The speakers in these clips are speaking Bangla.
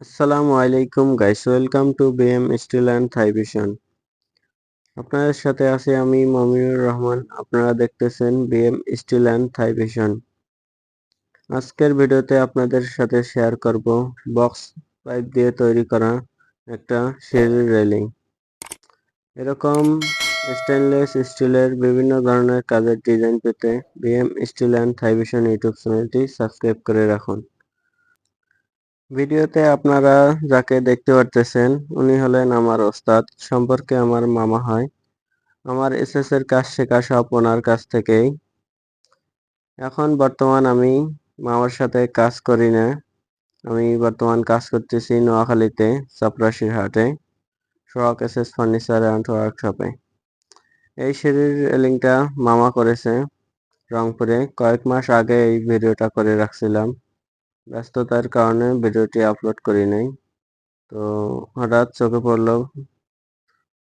আসসালামু আলাইকুম guys welcome to B M steel and Thaivision আপনাদের সাথে আছি আমি মমিনুর রহমান, আপনারা দেখতেছেন বিএম স্টিল অ্যান্ড থাইভিশন আজকের ভিডিওতে আপনাদের সাথে শেয়ার করব বক্স পাইপ দিয়ে তৈরি করা একটা সিঁড়ির রেলিং এরকম স্টেনলেস স্টিলের বিভিন্ন ধরনের কাজের ডিজাইন পেতে B M steel and Thaivision YouTube চ্যানেলটি সাবস্ক্রাইব করে রাখুন। ভিডিওতে আপনারা যাকে দেখতে পারতেছেন, উনি হলেন আমার ওস্তাদ। সম্পর্কে আমার মামা হয়। আমার এসএস এর কাজ শেখা সব ওনার কাছ থেকেই। এখন বর্তমান আমি মামার সাথে কাজ করি না। আমি বর্তমান কাজ করতেছি নোয়াখালীতে চাপরাশির হাটে, সোহাগ এসএস ফার্নিচার অ্যান্ড ওয়ার্কশপে। এই সিঁড়ির রেলিংটা মামা করেছে রংপুরে। কয়েক মাস আগে এই ভিডিওটা করে রাখছিলাম। ব্যস্ততার কারণে ভিডিওটি আপলোড করি নাই। তো হঠাৎ চোখে পড়ল।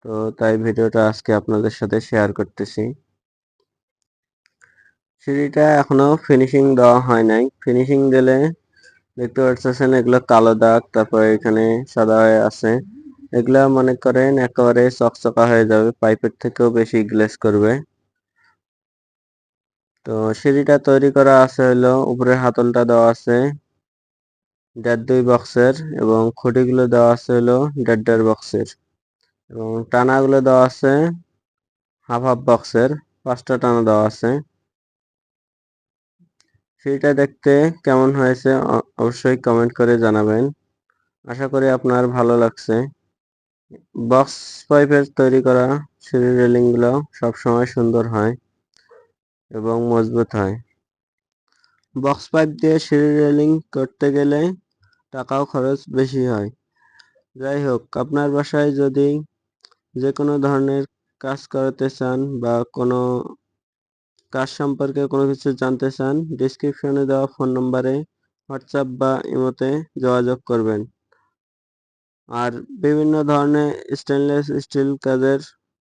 তো তাই ভিডিওটা আজকে আপনাদের সাথে শেয়ার করতেছি। সিঁড়িটা এখনও ফিনিশিং দেওয়া হয় নাই। ফিনিশিং দিলে দেখতে পাচ্ছেন এগুলো কালো দাগ, তারপর এখানে সাদা হয়ে আছে। এগুলা মনে করেন একেবারে চকচকা হয়ে যাবে, পাইপের থেকেও বেশি গ্লেস করবে। তো সিঁড়িটা তৈরি করা আছে হলো উপরে হাতলটা দেওয়া আছে। দেড় দুই বক্সের এবং খুঁটিগুলো দেওয়া আছে হলো দেড় দেড় বক্সের। এবং টানাগুলো দেওয়া আছে হাফ হাফ বক্সের, পাঁচটা টানা দেওয়া আছে। সিঁড়িটা দেখতে কেমন হয়েছে অবশ্যই কমেন্ট করে জানাবেন। আশা করি আপনার ভালো লাগছে। বক্স পাইপের তৈরি করা সিঁড়ি রেলিংগুলো সবসময় সুন্দর হয় এবং মজবুত হয়। বক্স পাইপ দিয়ে সিঁড়ি রেলিং করতে গেলে টাকাও খরচ বেশি হয়। যাই হোক, আপনার বাসায় যদি যে কোনো ধরনের কাজ করাতে চান বা কোনো কাজ সম্পর্কে কোনো কিছু জানতে চান ডিসক্রিপশনে দেওয়া ফোন নম্বরে হোয়াটসঅ্যাপ বা ইমোতে যোগাযোগ করবেন। আর বিভিন্ন ধরনের স্টেনলেস স্টিল কাজের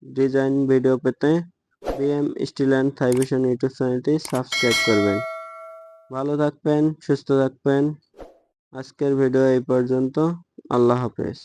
ডিজাইন ভিডিও পেতে B M steel and Thaivision YouTube চ্যানেলটি সাবস্ক্রাইব করবেন। ভালো থাকবেন, সুস্থ থাকবেন। আজকের ভিডিও এই পর্যন্ত। আল্লাহ হাফেজ।